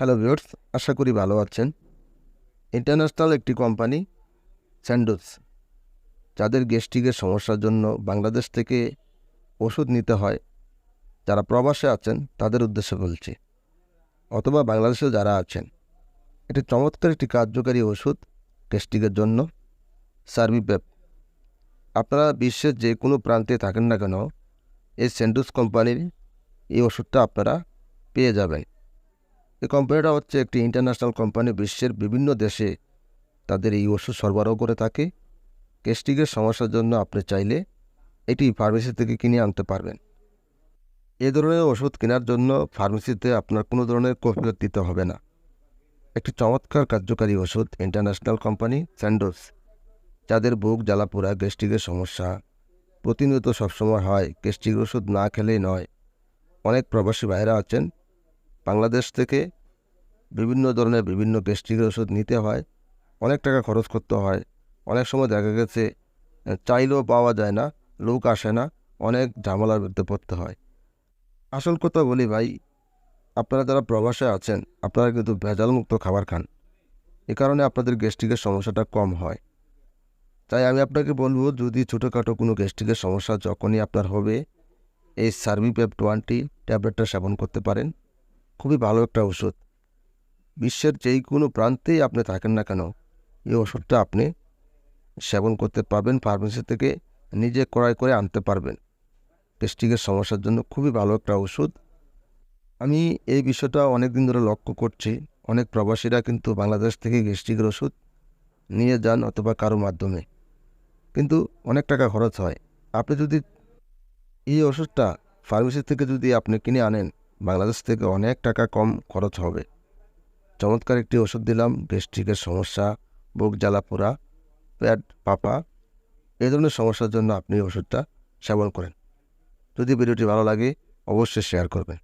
Hello viewers, আশা করি ভালো আছেন। ইন্টারন্যাশনাল একটি কোম্পানি স্যান্ডোজ যাদের গ্যাস্ট্রিকের সমস্যার জন্য বাংলাদেশ থেকে ওষুধ নিতে হয়, যারা প্রবাসে আছেন, তাদের উদ্দেশ্যে বলছি। অথবা বাংলাদেশে যারা আছেন, এটি চমৎকার একটি কার্যকারী ওষুধ গ্যাস্ট্রিকের জন্য, সার্ভিপ্যাপ। আপনারা বিশ্বের যে কোনো প্রান্তে থাকেন না কেন, এই স্যান্ডোজ কোম্পানির এই ওষুধটা আপনারা পেয়ে যাবেন। এই কোম্পানিটা হচ্ছে একটি ইন্টারন্যাশনাল কোম্পানি বিশ্বের বিভিন্ন দেশে তাদের এই ওষুধ সরবরাহ করে থাকে। গ্যাস্ট্রিকের সমস্যার জন্য আপনি চাইলে এটি ফার্মেসি থেকে কিনে আনতে পারবেন। এ ধরনের ওষুধ কেনার জন্য ফার্মেসিতে আপনার কোনো ধরনের কফিলত দিতে হবে না। একটি চমৎকার কার্যকারী ওষুধ ইন্টারন্যাশনাল কোম্পানি স্যান্ডোস যাদের বুক জ্বালাপোড়া গ্যাস্ট্রিকের সমস্যা, প্রতিনিয়ত সবসময় হয়, গ্যাস্ট্রিক ওষুধ না খেলেই নয়। অনেক প্রবাসী ভাইরা আছেন বাংলাদেশ থেকে বিভিন্ন ধরনের বিভিন্ন গ্যাস্ট্রিকের ওষুধ নিতে হয়। অনেক টাকা খরচ করতে হয়। অনেক সময় দেখা গেছে চাইলেও পাওয়া যায় না, লোক আসে না, অনেক ঝামেলার মধ্যে পড়তে হয়। আসল কথা বলি ভাই, আপনারা যারা প্রবাসে আছেন, আপনারা কিন্তু ভেজালমুক্ত খাবার খান। এ কারণে আপনাদের গ্যাস্ট্রিকের সমস্যাটা কম হয়। তাই আমি আপনাকে বলব, যদি ছোটোখাটো কোনো গ্যাস্ট্রিকের সমস্যা যখনই আপনার হবে, এই সার্ভিপ্যাপ টোয়েন্টি ট্যাবলেটটা সেবন করতে পারেন। খুবই ভালো একটা ওষুধ। বিশ্বের যেই কোনো প্রান্তেই আপনি থাকেন না কেন, এই ওষুধটা আপনি সেবন করতে পারবেন ফার্মেসি থেকে নিজে ক্রয় করে আনতে পারবেন। গ্যাস্ট্রিকের সমস্যার জন্য খুবই ভালো একটা ওষুধ। আমি এই বিষয়টা অনেক দিন ধরে লক্ষ্য করছি। অনেক প্রবাসীরা কিন্তু বাংলাদেশ থেকে গ্যাস্ট্রিকের ওষুধ নিয়ে যান অথবা কারও মাধ্যমে। কিন্তু অনেক টাকা খরচ হয়। আপনি যদি এই ওষুধটা ফার্মেসি থেকে যদি আপনি কিনে আনেন বাংলাদেশ থেকে অনেক টাকা কম খরচ হবে। চমৎকার একটি ওষুধ দিলাম, গ্যাস্ট্রিকের সমস্যা, বুক জ্বালা পোড়া, পেট পাপা এই ধরনের সমস্যার জন্য আপনি ওষুধটা সেবন করেন। যদি ভিডিওটি ভালো লাগে, অবশ্যই শেয়ার করবেন।